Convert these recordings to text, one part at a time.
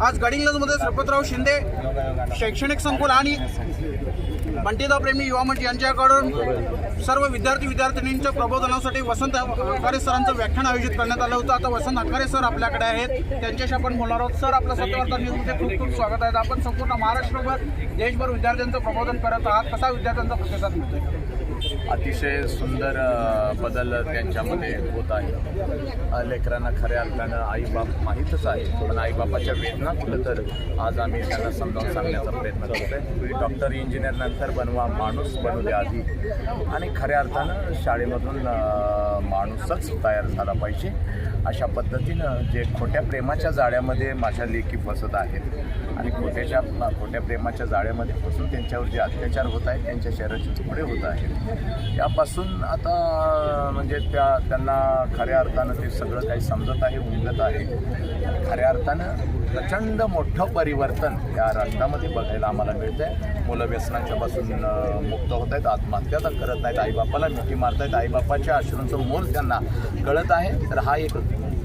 आज गडिंग्लजमध्ये श्रीपतराव शिंदे शैक्षणिक संकुल आणि बंटीदा प्रेमी युवा मंच यांच्याकडून सर्व विद्यार्थी विद्यार्थिनींच्या प्रबोधनासाठी वसंत हंकारे सरांचं व्याख्यान आयोजित करण्यात आलं होतं. आता वसंत हंकारे सर आपल्याकडे आहेत. त्यांच्याशी आपण बोलणार आहोत. सर आपलं सत्यवार्ता न्यूजमध्ये खूप खूप स्वागत आहे. आपण संपूर्ण महाराष्ट्रभर देशभर विद्यार्थ्यांचं प्रबोधन करत आहात. कसा विद्यार्थ्यांचा प्रतिसाद मिळतो अतिशय सुंदर बदल त्यांच्यामध्ये होत आहे. लेकरांना खऱ्या अर्थानं आईबाप माहीतच आहे. पण आईबापाच्या वेदना कुठं तर आज आम्ही त्यांना समजावून सांगण्याचा प्रयत्न करतोय. आहे डॉक्टर इंजिनियर नंतर बनवा माणूस बनू द्या आधी. आणि खऱ्या अर्थानं शाळेमधून माणूसच तयार झाला पाहिजे. अशा पद्धतीनं जे खोट्या प्रेमाच्या जाळ्यामध्ये माझ्या लेखी फसत आहेत आणि खोट्याच्या खोट्या प्रेमाच्या जाळ्यामध्ये फसून त्यांच्यावर जे अत्याचार होत आहेत त्यांच्या शहराचे तुकडे होत आहेत यापासून आता म्हणजे त्या त्यांना खऱ्या अर्थानं ते सगळं काही समजत आहे उमजत आहे. खऱ्या अर्थानं प्रचंड मोठं परिवर्तन या राष्ट्रामध्ये बघायला आम्हाला मिळतं आहे मुलं व्यसनांच्यापासून मुक्त होत आहेत आत्महत्या तर करत नाहीत. आईबापाला मिठी मारत आहेत आईबापाच्या आश्रमाचं मोल त्यांना कळत आहे. तर हा एक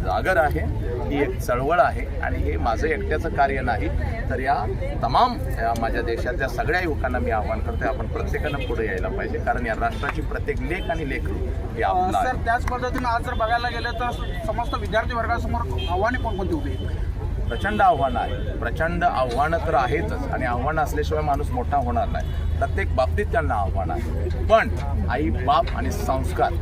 जागर आहे ही एक चळवळ आहे आणि हे माझं एकट्याचं कार्य नाही. तर या तमाम या माझ्या देशातल्या सगळ्या युवकांना मी आवाहन करतोय आपण प्रत्येकानं पुढे यायला पाहिजे. कारण या राष्ट्राची प्रत्येक लेख आणि लेकरू हे आपलं त्याच पद्धतीनं आज जर बघायला गेलं तर समस्त विद्यार्थी वर्गासमोर आव्हाने कोणकोणती उभी आहेत? प्रचंड आव्हानं आहे. प्रचंड आव्हानं तर आहेतच आणि आव्हानं असल्याशिवाय माणूस मोठा होणार नाही. प्रत्येक बाबतीत त्यांना आव्हान आहे. पण आई बाप आणि संस्कार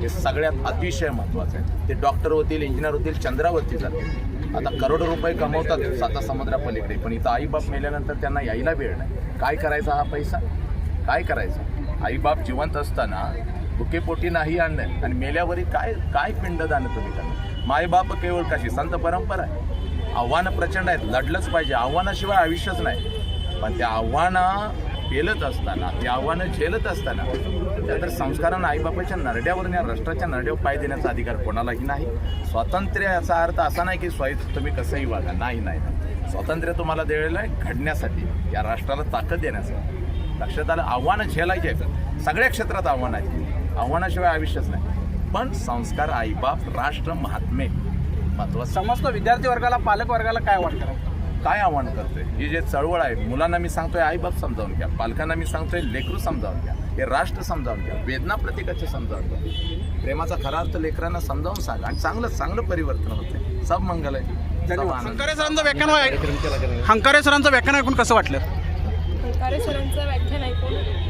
हे सगळ्यात अतिशय महत्त्वाचं आहे. ते डॉक्टर होतील इंजिनियर होतील चंद्रावरती जातील. आता करोडो रुपये कमवतात साता समुद्रापलीकडे. पण इथं आईबाप मेल्यानंतर त्यांना यायला वेळ नाही. काय करायचा हा पैसा? काय करायचं? आईबाप जिवंत असताना भुकेपोटी नाही आणणं आणि मेल्यावरही काय काय पिंडदान तुम्ही करणार? मायबाप केवळ कशी? संत परंपरा आहे. आव्हानं प्रचंड आहेत. लढलंच पाहिजे. आव्हानाशिवाय आयुष्यच नाही. पण त्या आव्हानं पेलत असताना ती आव्हानं झेलत असताना त्यानंतर संस्कारांना आईबापाच्या नरड्यावरून या राष्ट्राच्या नरड्यावर पाय देण्याचा अधिकार कोणालाही नाही. स्वातंत्र्य याचा अर्थ असा नाही की स्वय तुम्ही कसंही वागा. नाही नाही स्वातंत्र्य तुम्हाला दिलेलं आहे घडण्यासाठी या राष्ट्राला ताकद देण्यासाठी. लक्षात आलं आव्हानं झेलायची आहेत. सगळ्या क्षेत्रात आव्हानं आहेत. आव्हानाशिवाय आयुष्यच नाही. पण संस्कार आईबाप राष्ट्र महात्मे. महत्वाचं समजतो विद्यार्थी वर्गाला पालक वर्गाला काय वाटतं? काय आव्हान करतोय? ही जे चळवळ आहे मुलांना मी सांगतोय आई बाप समजावून घ्या पालकांना मी सांगतोय लेकरू समजावून घ्या हे राष्ट्र समजावून घ्या वेदना प्रत्येकाचे समजावून घ्या. प्रेमाचा खरा अर्थ लेकरांना समजावून सांगा आणि चांगलं चांगलं परिवर्तन होते सब मंगल आहे हंकारे सरांचं व्याख्यान ऐक- हंकारे सरांचं व्याख्यान ऐकून कसं वाटलं? हंकारे सरांचं व्याख्यान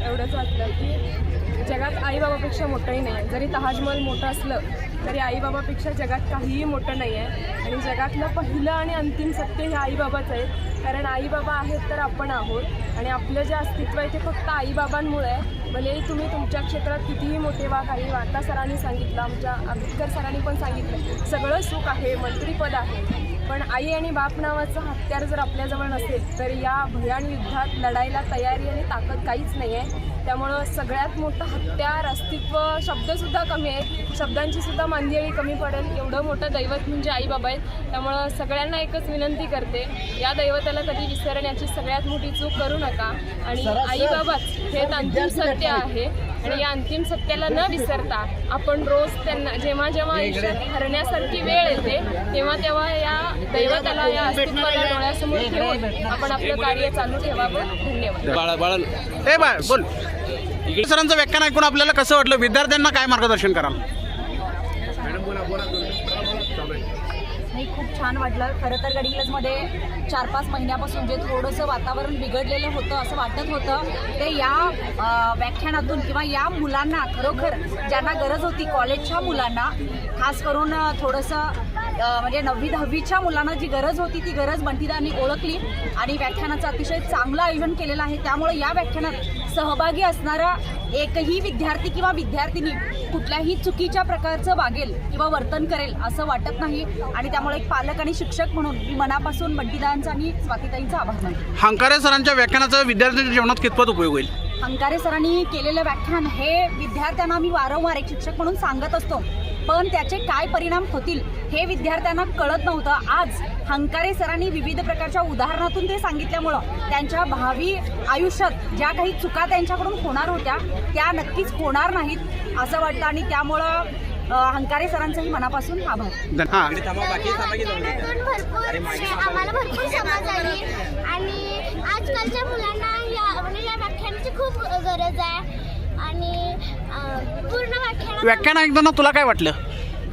एवढंच वाटलं की जगात आईबाबापेक्षा मोठंही नाही आहे. जरी ताजमहल मोठं असलं तरी आईबाबापेक्षा जगात काहीही मोठं नाही आहे. आणि जगातलं पहिलं आणि अंतिम सत्य हे आईबाबाचं आहे. कारण आईबाबा आहेत तर आपण आहोत. आणि आपलं जे अस्तित्व आहे ते फक्त आईबाबांमुळे आहे. भलेही तुम्ही तुमच्या क्षेत्रात कितीही मोठे वा काही वार्ता सरांनी सांगितलं आमच्या आंबेडकर सरांनी पण सांगितलं सगळं सुख आहे मंत्रीपद आहे. पण आई आणि बाप नावाचं हत्यार जर आपल्याजवळ नसेल तर या भयान युद्धात लढायला तयारी आणि ताकद काहीच नाही आहे त्यामुळं सगळ्यात मोठं हत्यार अस्तित्व शब्दसुद्धा कमी आहेत शब्दांची सुद्धा मांदियाळी कमी पडेल. एवढं मोठं दैवत म्हणजे आई बाबा आहेत. त्यामुळं सगळ्यांना एकच विनंती करते या दैवताला कधी विसरण्याची सगळ्यात मोठी चूक करू नका. आणि आई बाबाच हे अंतिम सत्य आहे. आणि या अंतिम सत्याला न विसरता आपण रोज त्यांना जेव्हा जेव्हा आयुष्यात हरण्यासारखी वेळ येते तेव्हा तेव्हा या दैवताला या अस्तित्वाला डोळ्यासमोर ठेवून आपण आपलं कार्य चालू ठेवावं. धन्यवाद. बाय बोल. सरांचं व्याख्यान ऐकून आपल्याला कसं वाटलं? विद्यार्थ्यांना काय मार्गदर्शन कराल? छान वाटलं. खरं तर गडिंग्लजमध्ये चार पाच महिन्यापासून जे थोडंसं वातावरण बिघडलेलं होतं असं वाटत होतं ते या व्याख्यानातून किंवा या मुलांना खरोखर ज्यांना गरज होती कॉलेजच्या मुलांना खास करून थोडंसं म्हणजे नववी दहावीच्या मुलांना जी गरज होती ती गरज बंटीदांनी ओळखली आणि व्याख्यानाचं अतिशय चांगलं आयोजन केलेलं आहे. त्यामुळे या व्याख्यानात सहभागी असणारा एकही विद्यार्थी किंवा विद्यार्थिनी कुठल्याही चुकीच्या प्रकारचं वागेल किंवा वर्तन करेल असं वाटत नाही आणि त्यामुळे एक पालक आणि शिक्षक म्हणून मी मनापासून बंटीदांचा आणि स्वातीताईंचा आभार मानते. हंकारे सरांच्या व्याख्यानाचा विद्यार्थ्यांच्या जीवनात कितपत उपयोग होईल? अंकारे सरांनी केलेलं व्याख्यान हे विद्यार्थ्यांना मी वारंवार एक शिक्षक म्हणून सांगत असतो. पण त्याचे काय परिणाम होतील हे विद्यार्थ्यांना कळत नव्हतं. आज हंकारे सरांनी विविध प्रकारच्या उदाहरणातून ते सांगितल्यामुळं त्यांच्या भावी आयुष्यात ज्या काही चुका त्यांच्याकडून होणार होत्या त्या नक्कीच होणार नाहीत असं वाटतं. आणि त्यामुळं अहंकारे सरांचाही मनापासून आभार. आम्हाला भरपूर समज आणि आजकालच्या मुलांना म्हणजे या व्याख्यानाची खूप गरज आहे. आणि पूर्ण व्याख्यान व्याख्यान ऐकताना तुला काय वाटलं?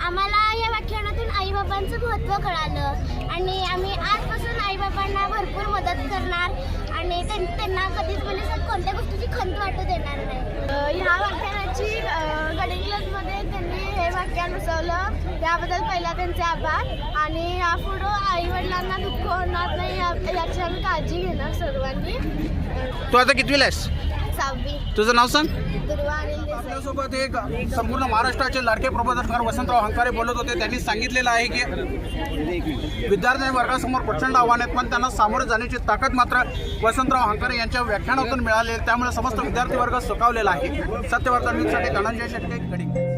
आम्हाला या व्याख्यानातून आईबाबांचं महत्त्व कळालं. आणि आम्ही आजपासून आईबाबांना भरपूर मदत करणार. आणि त्यां- त्यांना कधीच म्हणजे कोणत्या गोष्टीची खंत वाटू देणार नाही. ह्या व्याख्यानाची गडिंग्लजमध्ये हे बसवलं त्याबद्दल पहिला त्यांचे आभार. आणि यापुढं आई वडिलांना दुःख होणार नाही या- याची आम्ही काळजी घेणार सर्वांनी. तू आता कितवीला आहेस? सहावी. तुझं नाव सांग. दुर्वा देसाई. आपल्यासोबत एक संपूर्ण महाराष्ट्राचे लाडके प्रबोधनकार वसंतराव हंकारे बोलत होते. त्यांनी सांगितलेलं आहे की विद्यार्थी वर्गासमोर प्रचंड आव्हान आहेत पण त्यांना सामोरं जाण्याची ताकद मात्र वसंतराव हंकारे यांच्या व्याख्यानातून मिळाली आहे. त्यामुळे समस्त विद्यार्थी वर्ग सुकावलेला आहे. सत्यवार्ता न्यूजसाठी धनंजय शेट्टे गडी.